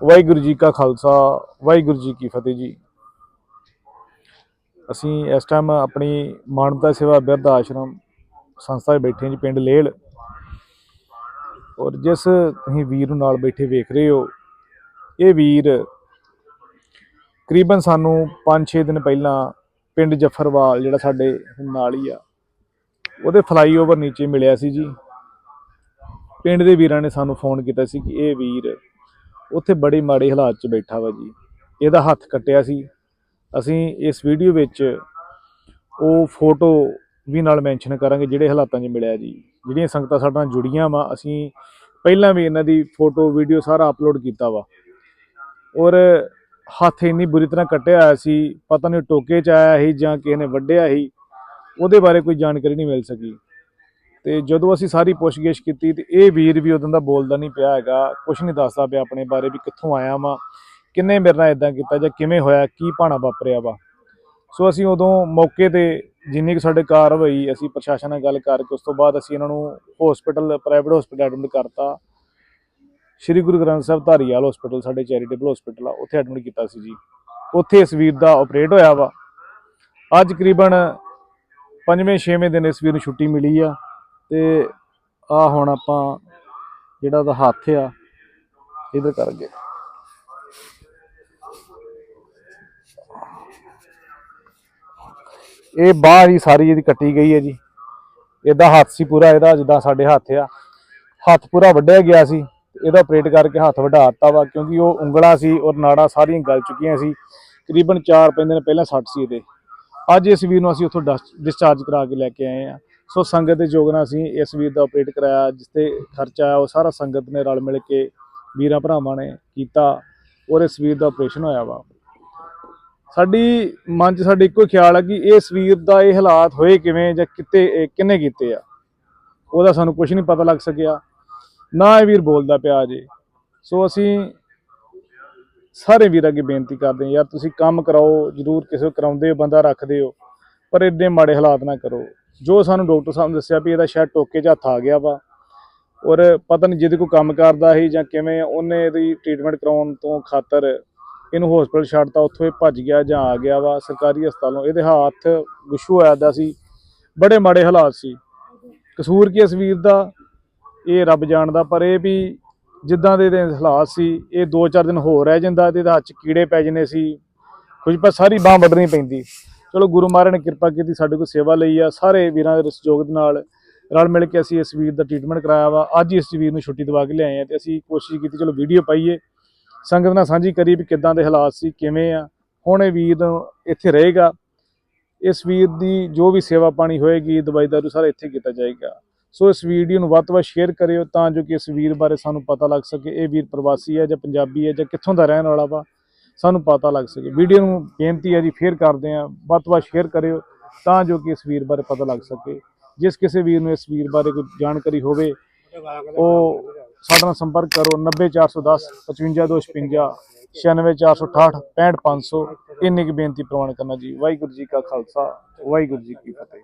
ਵਾਹਿਗੁਰੂ ਜੀ ਕਾ ਖਾਲਸਾ, ਵਾਹਿਗੁਰੂ ਜੀ ਕੀ ਫਤਿਹ ਜੀ। ਅਸੀਂ ਇਸ ਟਾਈਮ ਆਪਣੀ ਮਾਨਵਤਾ ਸੇਵਾ ਬਿਰਧ ਆਸ਼ਰਮ ਸੰਸਥਾ 'ਚ ਬੈਠੇ ਹਾਂ ਜੀ, ਪਿੰਡ ਲੇਲ ਔਰ ਜਿਸ ਤੁਸੀਂ ਵੀਰ ਨੂੰ ਨਾਲ ਬੈਠੇ ਵੇਖ ਰਹੇ ਹੋ, ਇਹ ਵੀਰ ਕਰੀਬਨ ਸਾਨੂੰ 5-6 ਦਿਨ ਪਹਿਲਾਂ ਪਿੰਡ ਜਫਰਵਾਲ, ਜਿਹੜਾ ਸਾਡੇ ਨਾਲ ਹੀ ਆ, ਉਹਦੇ ਫਲਾਈਓਵਰ ਨੀਚੇ ਮਿਲਿਆ ਸੀ ਜੀ। ਪਿੰਡ ਦੇ ਵੀਰਾਂ ਨੇ ਸਾਨੂੰ ਫੋਨ ਕੀਤਾ ਸੀ ਕਿ ਇਹ ਵੀਰ ਉੱਥੇ ਬੜੇ ਮਾੜੇ ਹਾਲਾਤ 'ਚ ਬੈਠਾ ਵਾ ਜੀ। ਇਹਦਾ ਹੱਥ ਕੱਟਿਆ ਸੀ। ਅਸੀਂ ਇਸ ਵੀਡੀਓ ਵਿੱਚ ਉਹ ਫੋਟੋ ਵੀ ਨਾਲ ਮੈਂਸ਼ਨ ਕਰਾਂਗੇ ਜਿਹੜੇ ਹਾਲਾਤਾਂ 'ਚ ਮਿਲਿਆ ਜੀ। ਜਿਹੜੀਆਂ ਸੰਗਤਾਂ ਸਾਡੇ ਨਾਲ ਜੁੜੀਆਂ ਵਾ, ਅਸੀਂ ਪਹਿਲਾਂ ਵੀ ਇਹਨਾਂ ਦੀ ਫੋਟੋ, ਵੀਡੀਓ ਸਾਰਾ ਅਪਲੋਡ ਕੀਤਾ ਵਾ। ਔਰ ਹੱਥ ਇੰਨੀ ਬੁਰੀ ਤਰ੍ਹਾਂ ਕੱਟਿਆ ਹੋਇਆ ਸੀ, ਪਤਾ ਨਹੀਂ ਟੋਕੇ 'ਚ ਆਇਆ ਸੀ ਜਾਂ ਕਿਸੇ ਨੇ ਵੱਢਿਆ ਸੀ, ਉਹਦੇ ਬਾਰੇ ਕੋਈ ਜਾਣਕਾਰੀ ਨਹੀਂ ਮਿਲ ਸਕੀ। ਤੇ ਜਦੋਂ ਅਸੀਂ ਸਾਰੀ ਪੁੱਛਗਿੱਛ ਕੀਤੀ ਤੇ ਇਹ ਵੀਰ ਵੀ ਉਦੋਂ ਦਾ ਬੋਲਦਾ ਨਹੀਂ ਪਿਆ ਹੈਗਾ ਕੁਝ ਨਹੀਂ ਦੱਸਦਾ ਪਿਆ ਆਪਣੇ ਬਾਰੇ ਵੀ ਕਿੱਥੋਂ ਆਇਆ ਵਾਂ, ਕਿੰਨੇ ਮੇਰੇ ਨਾਲ ਇਦਾਂ ਕੀਤਾ ਜਾਂ ਕਿਵੇਂ ਹੋਇਆ, ਕੀ ਭਾਣਾ ਵਾਪਰਿਆ ਵਾ। ਸੋ ਅਸੀਂ ਉਦੋਂ ਮੌਕੇ ਤੇ ਜਿੰਨੀ ਕੁ ਸਾਡੇ ਕਾਰਵਾਈ ਅਸੀਂ ਪ੍ਰਸ਼ਾਸਨ ਨਾਲ ਗੱਲ ਕਰਕੇ ਉਸ ਤੋਂ ਬਾਅਦ ਅਸੀਂ ਇਹਨਾਂ ਨੂੰ ਹਸਪੀਟਲ ਪ੍ਰਾਈਵੇਟ ਹਸਪੀਟਲ ਐਡਮਿਟ ਕਰਤਾ। ਸ਼੍ਰੀ ਗੁਰੂ ਗ੍ਰੰਥ ਸਾਹਿਬ ਧਾਰੀਵਾਲ ਹਸਪੀਟਲ ਸਾਡੇ ਚੈਰੀਟੇਬਲ ਹਸਪੀਟਲ ਆ, ਉੱਥੇ ਐਡਮਿਟ ਕੀਤਾ ਸੀ ਜੀ। ਉੱਥੇ ਇਸ ਵੀਰ ਦਾ ਆਪਰੇਟ ਹੋਇਆ ਵਾ। ਅੱਜ ਕਰੀਬਨ ਪੰਜਵੇਂ ਛੇਵੇਂ ਦਿਨ ਇਸ ਵੀਰ ਨੂੰ ਛੁੱਟੀ ਮਿਲੀ ਆ। ਤੇ ਆ ਹੁਣ ਆਪਾਂ ਜਿਹੜਾ ਉਹਦਾ ਹੱਥ ਆ, ਇਧਰ ਕਰ ਗਏ ਇਹ ਬਾਹ ਜੀ ਸਾਰੀ ਇਹਦੀ ਕੱਟੀ ਗਈ ਹੈ ਜੀ। ਇਹਦਾ ਹੱਥ ਸੀ ਪੂਰਾ, ਇਹਦਾ ਜਿੱਦਾਂ ਸਾਡੇ ਹੱਥ ਆ। ਹੱਥ ਪੂਰਾ ਵੱਢਿਆ ਗਿਆ ਸੀ, ਇਹਦਾ ਆਪਰੇਟ ਕਰਕੇ ਹੱਥ ਵਢਾ ਦਿੱਤਾ ਵਾ, ਕਿਉਂਕਿ ਉਹ ਉਂਗਲਾਂ ਸੀ ਔਰ ਨਾੜਾਂ ਸਾਰੀਆਂ ਗਲ ਚੁੱਕੀਆਂ ਸੀ। ਤਕਰੀਬਨ 4-5 ਦਿਨ ਪਹਿਲਾਂ ਸੱਟ ਸੀ ਇਹਦੇ। ਅੱਜ ਇਸ ਵੀਰ ਨੂੰ ਅਸੀਂ ਉੱਥੋਂ ਡਿਸਚਾਰਜ ਕਰਾ ਕੇ ਲੈ ਕੇ ਆਏ ਆ। ਸੋ ਸੰਗਤ ਦੇ ਯੋਗ ਨਾਲ ਅਸੀਂ ਇਸ ਵੀਰ ਦਾ ਆਪਰੇਟ ਕਰਾਇਆ, ਜਿਸ ਤੇ ਖਰਚਾ ਆਇਆ, ਉਹ ਸਾਰਾ ਸੰਗਤ ਨੇ ਰਲ ਮਿਲ ਕੇ ਵੀਰਾਂ ਭਰਾਵਾਂ ਨੇ ਕੀਤਾ ਔਰ ਇਸ ਵੀਰ ਦਾ ਆਪਰੇਸ਼ਨ ਹੋਇਆ ਵਾ। ਸਾਡੀ ਮਨ 'ਚ ਸਾਡੇ ਇੱਕੋ ਹੀ ਖਿਆਲ ਆ ਕਿ ਇਹ ਸਵੀਰ ਦਾ ਇਹ ਹਾਲਾਤ ਹੋਏ ਕਿਵੇਂ ਜਾਂ ਕਿਤੇ ਕਿੰਨੇ ਕੀਤੇ ਆ। ਉਹਦਾ ਸਾਨੂੰ ਕੁਝ ਨਹੀਂ ਪਤਾ ਲੱਗ ਸਕਿਆ, ਨਾ ਇਹ ਵੀਰ ਬੋਲਦਾ ਪਿਆ ਜੇ ਸੋ ਅਸੀਂ ਸਾਰੇ ਵੀਰਾਂ ਅੱਗੇ ਬੇਨਤੀ ਕਰਦੇ ਹਾਂ, ਯਾਰ ਤੁਸੀਂ ਕੰਮ ਕਰਾਓ, ਜਰੂਰ ਕਿਸੇ ਕਰਾਉਂਦੇ ਹੋ, ਬੰਦਾ ਰੱਖਦੇ ਹੋ, ਪਰ ਇੰਨੇ ਮਾੜੇ ਹਾਲਾਤ ਨਾ ਕਰੋ। ਜੋ ਸਾਨੂੰ ਡਾਕਟਰ ਸਾਹਿਬ ਨੇ ਦੱਸਿਆ ਵੀ ਇਹਦਾ ਸ਼ਾਇਦ ਟੋਕੇ 'ਚ ਹੱਥ ਆ ਗਿਆ ਵਾ, ਔਰ ਪਤਾ ਨਹੀਂ ਜਿਹਦੇ ਕੋਈ ਕੰਮ ਕਰਦਾ ਸੀ ਜਾਂ ਕਿਵੇਂ ਉਹਨੇ ਇਹਦੀ ਟ੍ਰੀਟਮੈਂਟ ਕਰਾਉਣ ਤੋਂ ਖਾਤਰ ਇਹਨੂੰ ਹਸਪੀਟਲ ਛੱਡਤਾ, ਉੱਥੋਂ ਇਹ ਭੱਜ ਗਿਆ ਜਾਂ ਆ ਗਿਆ ਵਾ, ਸਰਕਾਰੀ ਹਸਪਤਾਲੋਂ। ਇਹਦੇ ਹੱਥ ਗੁੱਛੂ ਆਇਆ ਦਾ ਸੀ, ਬੜੇ ਮਾੜੇ ਹਾਲਾਤ ਸੀ। ਕਸੂਰ ਕੀ ਇਸ ਵੀਰ ਦਾ? ਇਹ ਰੱਬ ਜਾਣਦਾ, ਪਰ ਇਹ ਵੀ ਜਿੱਦਾਂ ਦੇ ਇਹਦੇ ਹਾਲਾਤ ਸੀ, ਇਹ 2-4 ਦਿਨ ਹੋਰ ਰਹਿ ਜਾਂਦਾ ਤੇ ਇਹਦੇ ਹੱਥ 'ਚ ਕੀੜੇ ਪੈ ਜਨੇ ਸੀ। ਕੁਝ ਪਰ ਸਾਰੀ ਬਾਹ ਵੱਢਣੀ ਪੈਂਦੀ। ਚਲੋ ਗੁਰੂ ਮਹਾਰਾਜ ਨੇ ਕਿਰਪਾ ਕੀਤੀ, ਸਾਡੇ ਕੋਲ ਸੇਵਾ ਲਈ ਆ, ਸਾਰੇ ਵੀਰਾਂ ਦੇ ਸਹਿਯੋਗ ਦੇ ਨਾਲ ਰਲ ਮਿਲ ਕੇ ਅਸੀਂ ਇਸ ਵੀਰ ਦਾ ਟ੍ਰੀਟਮੈਂਟ ਕਰਾਇਆ ਵਾ। ਅੱਜ ਹੀ ਇਸ ਵੀਰ ਨੂੰ ਛੁੱਟੀ ਦਵਾ ਕੇ ਲਿਆਏ ਆ ਤੇ ਅਸੀਂ ਕੋਸ਼ਿਸ਼ ਕੀਤੀ, ਚਲੋ ਵੀਡੀਓ ਪਾਈਏ। ਸੰਗਤ ਨਾਲ ਸਾਂਝੀ ਕਰੀ ਵੀ ਕਿੱਦਾਂ ਦੇ ਹਾਲਾਤ ਸੀ, ਕਿਵੇਂ ਆ। ਹੁਣ ਇਹ ਵੀਰ ਇੱਥੇ ਰਹੇਗਾ। ਇਸ ਵੀਰ ਦੀ ਜੋ ਵੀ ਸੇਵਾ ਪਾਣੀ ਹੋਏਗੀ, ਦਵਾਈ ਦਾਰੂ ਸਾਰਾ ਇੱਥੇ ਕੀਤਾ ਜਾਏਗਾ। ਸੋ ਇਸ ਵੀਡੀਓ ਨੂੰ ਵੱਧ ਤੋਂ ਵੱਧ ਸ਼ੇਅਰ ਕਰਿਓ ਤਾਂ ਜੋ ਕਿ ਇਸ ਵੀਰ ਬਾਰੇ ਸਾਨੂੰ ਪਤਾ ਲੱਗ ਸਕੇ, ਇਹ ਵੀਰ ਪ੍ਰਵਾਸੀ ਹੈ ਜਾਂ ਪੰਜਾਬੀ ਹੈ ਜਾਂ ਕਿੱਥੋਂ ਦਾ ਰਹਿਣ ਵਾਲਾ ਵਾ। ਸਾਨੂੰ ਪਤਾ ਲੱਗ ਸਕੇ। ਵੀਡੀਓ ਨੂੰ ਬੇਨਤੀ ਹੈ ਜੀ, ਫੇਰ ਕਰਦੇ ਹਾਂ। ਵੱਧ ਤੋਂ ਵੱਧ ਸ਼ੇਅਰ ਕਰਿਓ, ਤਾਂ ਜੋ ਕਿ ਇਸ ਵੀਰ ਬਾਰੇ ਪਤਾ ਲੱਗ ਸਕੇ। ਜਿਸ ਕਿਸੇ ਵੀਰ ਨੂੰ ਇਸ ਵੀਰ ਬਾਰੇ ਕੋਈ ਜਾਣਕਾਰੀ ਹੋਵੇ, ਉਹ ਸਾਡੇ ਨਾਲ ਸੰਪਰਕ ਕਰੋ। 90410 55256 96468 65500 ਇੰਨੀ ਕੁ ਬੇਨਤੀ ਪ੍ਰਵਾਨ ਕਰਨਾ ਜੀ। ਵਾਹਿਗੁਰੂ ਜੀ ਕਾ ਖਾਲਸਾ, ਵਾਹਿਗੁਰੂ ਜੀ ਕੀ ਫਤਿਹ।